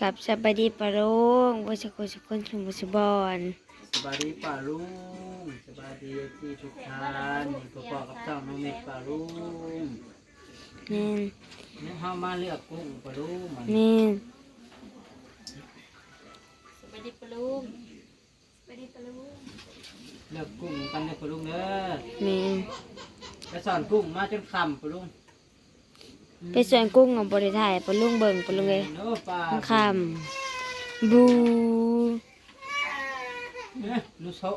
กับสบายดีปะลุงว่าจะคนสักคนสมบูรณ์บอนสบายดีป่าลุงสบายดีที่ทุกท่านประกอบกับเจ้าน้องเม็ดป่าลุงแม่นนี่เข้ามาเลือกกุ้งป่าลุงมันแม่นสวัสดีปะลุงสวัสดีปะลุงเลือกกุ้งกันเลยป่าลุงเด้อแม่นไปสอนกุ้งมาจนคำป่าลุง ไปส่วนกุ้งของบริถ่ายปะลุงเบิ่งปะลุงเลยเน้อป่ามันคำบูเอ้ยลูกโซ่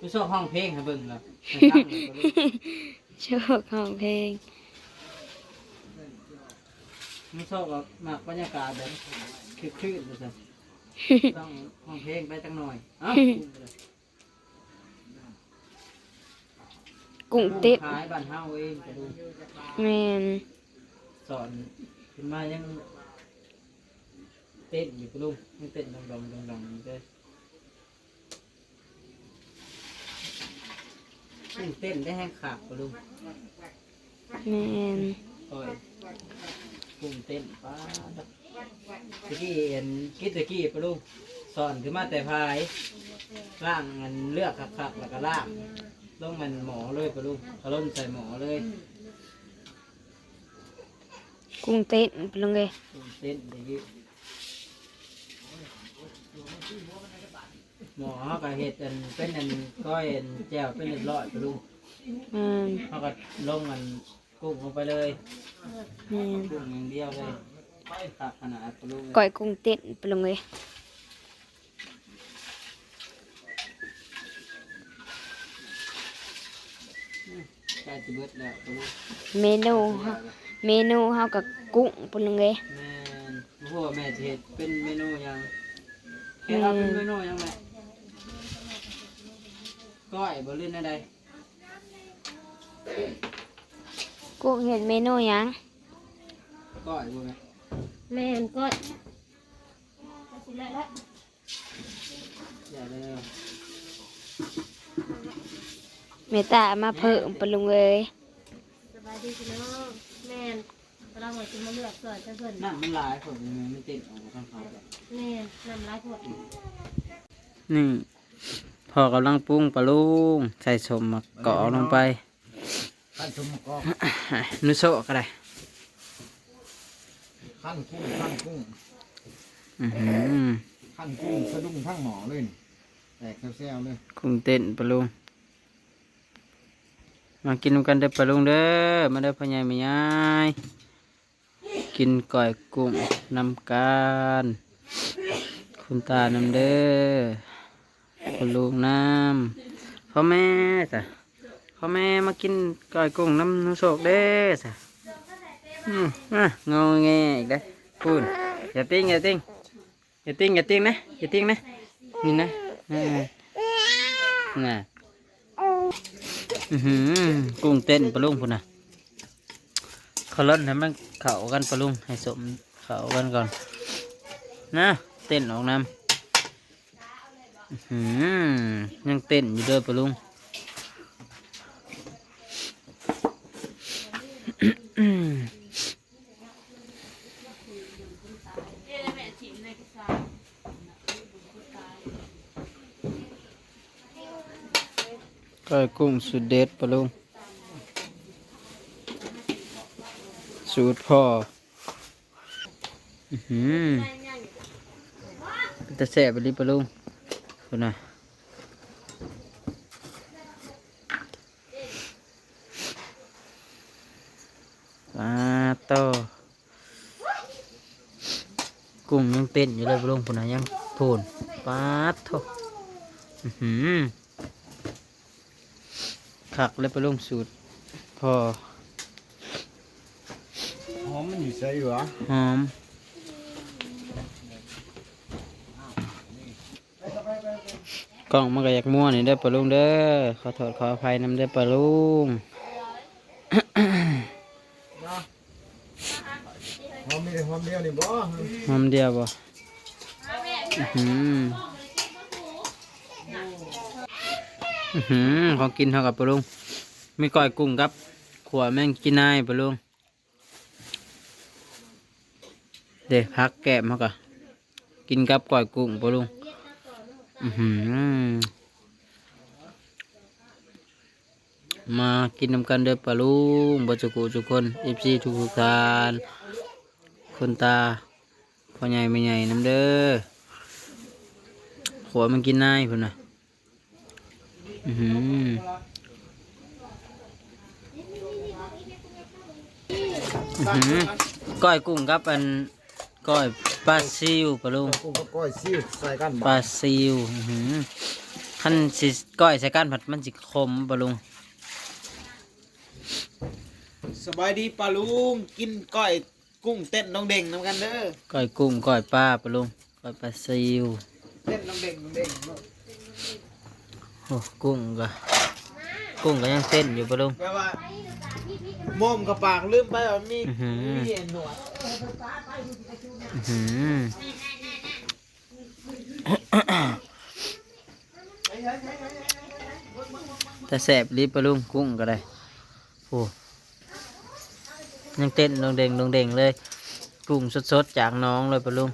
ลูกโซ่ห้องเพลงให้เบิ่งแล้วให้ฟังเลยป่าลุงโชคของเพลงลูกโซ่ก็มากบรรยากาศแบบคือคลื่นเลยสิต้องห้องเพลงไปจังหน่อยเอ้ากุ้งไปเลยกุ้งติ๊บขายบ้านเฮาเองป่าลุงแม่น สอนขึ้นมายังเต้นอยู่ปะลุงยังเต้นดองดองดองดองอยู่เลยยังเต้นได้แห้งขาดปะลุงแม่นโอ้ยปุ่มเต้นป้าดตะกี้เห็นคิดตะกี้ปะลุงสอนขึ้นมาแต่พายล่างมันเลือกขักๆแล้วก็ล่างลงมันหมอเลยปะลุงเขาล้นใส่หมอเลย กุ้งเต้นปะลุงเลยปุ่มเต้นตะกี้หมอเขาก็เห็ดอันเป็นอันก้อยอันแจ่วเป็นเรียบร้อยปะลุงแม่นเขาก็ลงมันกุ้งลงไปเลยแม่นกุ้งอย่างเดียวเลยตักขนาดปลาลูกเลยก้อยกุ้งเต้นปะลุงเลยใกล้จะเบิดแล้วปลาลูกเมนูเฮา เมนูเฮากับกุ้งปะลุงเลยแม่นพวกแม่จะเห็ดเป็นเมนูหยังแค่เราเป็นเมนูหยังแม่ก้อยบลื่นอะไรกุ้งเห็นเมนูหยังก้อยบ่แม่แม่นก็สิแล้วละอย่าเลยเมตตามาเพิ่มปะลุงเลยส บายดีพี่น้องแม่นเราหมดจะมาเลือกก่อนจะเพิ่นน้ำมันหลายผมมันติดออกมาข้างเขาแบบแม่นนำลายพวกนี่พอกำลังปรุงปลาลูกใส่สมมะกอกลงไปขั้นชมก็นุโซะก็ได้ขั้นกุ้งขั้นกุ้งอือหือขั้นกุ้งสะดุ้งทั้งหมอเลยนี่แตกแซวๆเลย กุ้งเต้นปลาลุง มากินกันเด้อปลาลุงเด้อมาเด้อพ่อใหญ่แม่ยายกินก่อยกุ้งนำกันคุณตานำเด้อคุณลุงน้ำพ่อแม่จ้ะพ่อแม่มากินก่อยกุ้งน้ำนุโศกเด้อจ้ะอืมอะงอแงอีกเด้อพูนอย่าติ้งอย่าติ้งอย่าติ้งอย่าติ้งนะอย่าติ้งนะนี่นะอ่าน่ะ กุ้งเต้นปลาลุงพุ่นน่ะเขาล่นให้มันเข้ากันปลาลุงให้สมเข้ากันก่อน นะ เต้นออกน้ำยังเต้นอยู่เด้อปลาลุงอื้ อก็กุ้งสุดเด็ดปลาลุง สูตรพ่ออื้อหือจะแสบไปรีปะลุงคุณน่ะปลาโตกุ้งยังเต้นอยู่เลยปะลุงคุณน่ะยังโผนปลาโตอื้อ หือขักเลยปะลุงสูตร พอหอมมันอยู่ใส่เหรอหอมกล้องมันก็อยากมั่วนี่เด้อปะลุงเด้อขอโทษขออภัยนำเด้อปะลุงหอมมีแต่หอมเดียวนี่บ่หอมเดียวบ่อื้อ หืออื้อหือของกินเท่ากับปลุงมีก้อยกุ้งครับขัวแม่งกินนายปลุงเด็กพักแกะมากะกินกับก้อยกุ้งปลุงอือหือมากินนำกันเด้อปลุงบัจุกุทุกคนเอฟซีทุกทุกทานคนตาพ่อใหญ่ไม่ใหญ่น้ำเด้อหัวมันกินนายพุ่นน่ะ อือหืออื้อหือก้อยกุ้งกับอันก้อยปลาซิวปะลุงกุ้งกับก้อยซิ่วใส่กันปลาซิวอื้อหือขั้นสิก้อยใส่ก้านผัดมันสิคมปะลุงสบายดีปลาลุงกินก้อยกุ้งเต้นน้องเด่งน้ำกันเด้อก้อยกุ้งก้อยปลาปะลุงก้อยปลาซิวเต้นน้องเด่งน้องเด่ง โอ้กุ้งก็กุ้งก็ยังเต้นอยู่ปะลุง แปลว่าโม่มกับปากลืมไปว่ามีอื้อหือ มีหนวดอื้อหือแต่แสบรีบปะลุงกุ้งก็ได้โอ้ยังเต้นดงเด่งดงเด่งเลย กุ้งสดๆจากน้องเลยปะลุง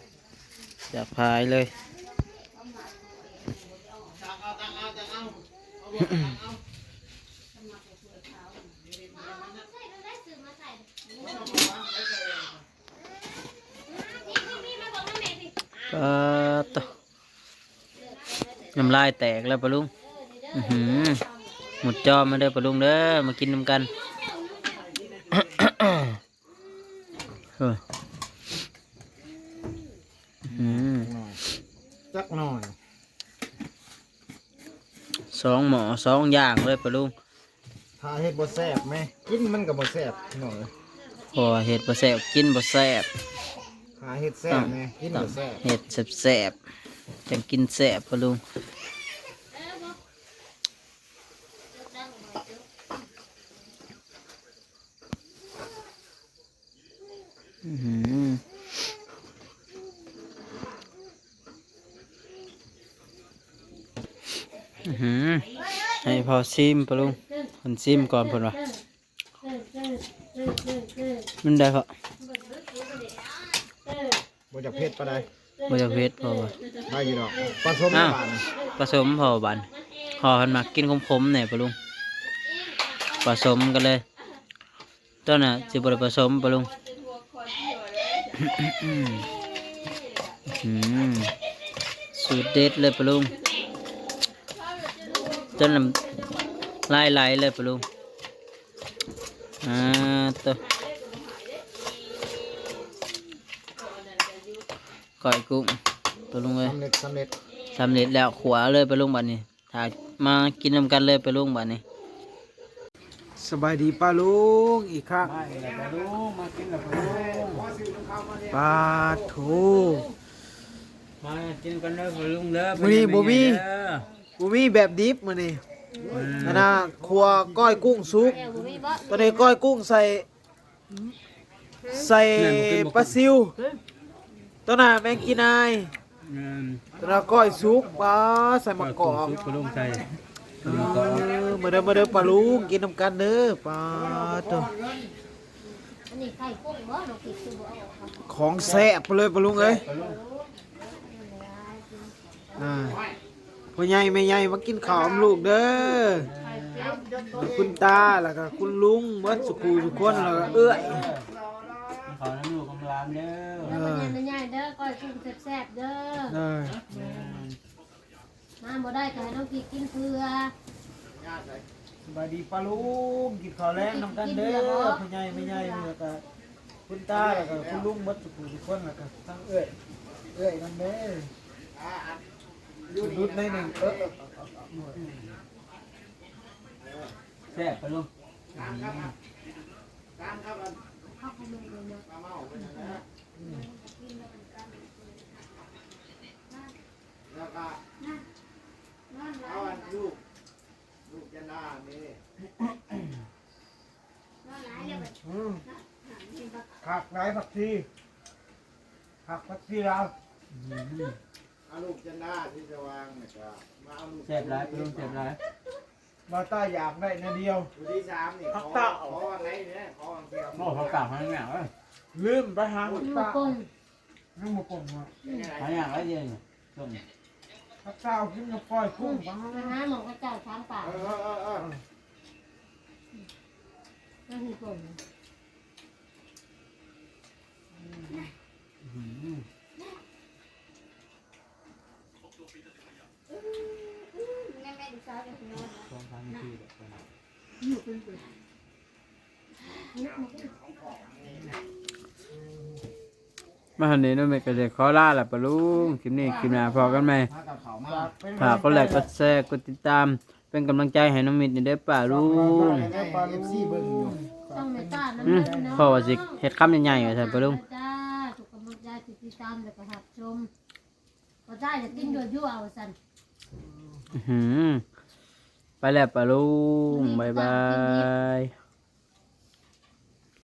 จากพายเลย ปะตน้ำลายแตกแล้วปะลุงหือหมดจอมาเด้อปะลุงเด้อมากินน้ำกันเฮ้ยอื้อหือ หน่อยจักหน่อย สองหมอสองอย่างเลยปะลุงถ้าเฮ็ดบ่แซ่บไหมกินมันก็บ่แซ่บหน่อยพอเห็ดบ่แซ่บกินบ่แซ่บถ้าเฮ็ดแซ่บไหมกินต้อบ่งแซ่บเห็ดแซ่บๆจังกินแซ่บปะลุงอื้อหืออื้อหือให้พ อซิมปะลุงคนซิมก่อนเพิ่นว่ามันได้พอบ่จะเผ็ดปานใดบ่อยากเผ็ดพอว่าได้อยู่ดอกผสมอ้าวบานนี่ผสมพอบันพอหันมากินขมๆเนี่ยปะลุงผสมกันเลยต้นน่ะสิบริผสมปะลุงอืมสูตรเด็ดเลยปะลุง ต้นน้ำลายไหลเลยปะลุงอ่าตัวก้อยกุ้งปะลุงเลยสำเร็จสำเร็จสำเร็จแล้วขวาเลยไปลุงบัดนี้ถ้ามากินนำกันเลยไปลุงบัดนี้สบายดีปลาลุงอีกครั้งปลุงมากินกับปลุงปลาทูมากินกันเลยปลุงเด้อมื้อนี้บ่มี กูมีแบบดิบมื้อนี้อันน่ะครัวก้อยกุ้งสุก ตอนนี้ก้อยกุ้งใส่ ใส่ปลาซิวตัวน่ะแมงกีนายตัวน่ะก้อยสุกปลาใส่มะกอกปลุงใส่เออมาเด้อมาเด้อปลาลุงกินน้ำกันเด้อปลาตัวอันนี้ไข่กุ้งบ่เราผิดคือบ่เอาออกครับของแซ่บไปเลยปลาลุงเอ้ยอ่า พ่อใหญ่แม่ใหญ่มากินข้าวอำลูกเด้อคุณตาแล้วก็คุณลุงเบิดสุกูทุกคนแล้วก็เอื้อยขอน้ำลูกกำลามเด้อเออใหญ่ๆเด้อก้อยกุ้งแซ่บๆเด้อเออมาบ่ได้ก็ให้น้องพีกินเพื่อสบายดีปลาลุงกินข้าวแรงน้ำกันเด้อพ่อใหญ่แม่ใหญ่แล้วก็คุณตาแล้วก็คุณลุงเบิดสุกูทุกคนแล้วก็ทั้งเอื้อยเอื้อยนั่นเด้อ รุดในหนึ่งเออแซ่บปลุงแล้วก็เอาอันลูกลูกจะหน้านี่ผักไรผักชีผักผักชีเรา เอาลูกจะหน้าที่จะวางนะครับมาเอาลูกแซ่บหลายปลุงแซ่บหลายมาต้าอยากได้นาเดียว อยู่ที่สามนี่ขผักอเต้าขออะไรเนี่ยขออันเดียวโอ้เขากลับมาแล้วลืมไปหาหคุณมูตาก้นนั่งมาปงอะหาอย่างไรเดียวนี่ต้มข้าวเจ้ากินกับก้อยกุ้งบ้างนะฮะหมองก็เจ้าช้างป่าเออเออเออนั่นคือผม สองพันทีแบบนั้มาหันนี้น้องเมย์ก็จะขอลาแหละปะลุงคลิปนี้คลิปหน้าพอกันไหมมากับเขามาฝากกดไลค์กดแชร์กดติดตาม เป็นกำลังใจให้น้องมิตรเด้อป่าลุงปลาลูกซี่เบิ่งอยู่ต้องในต้านน้ำอืมเลือดเนาะพอว่าสิเฮ็ดคำใหญ่ๆว่าซั่ปะลุง จ้าถูกกำลังใจติดตามแล้วก็หับชมก็ได้จะกินยั่วๆเอาสัน อื้อหือ ไปแล้วป่าลุงบ๊ายบาย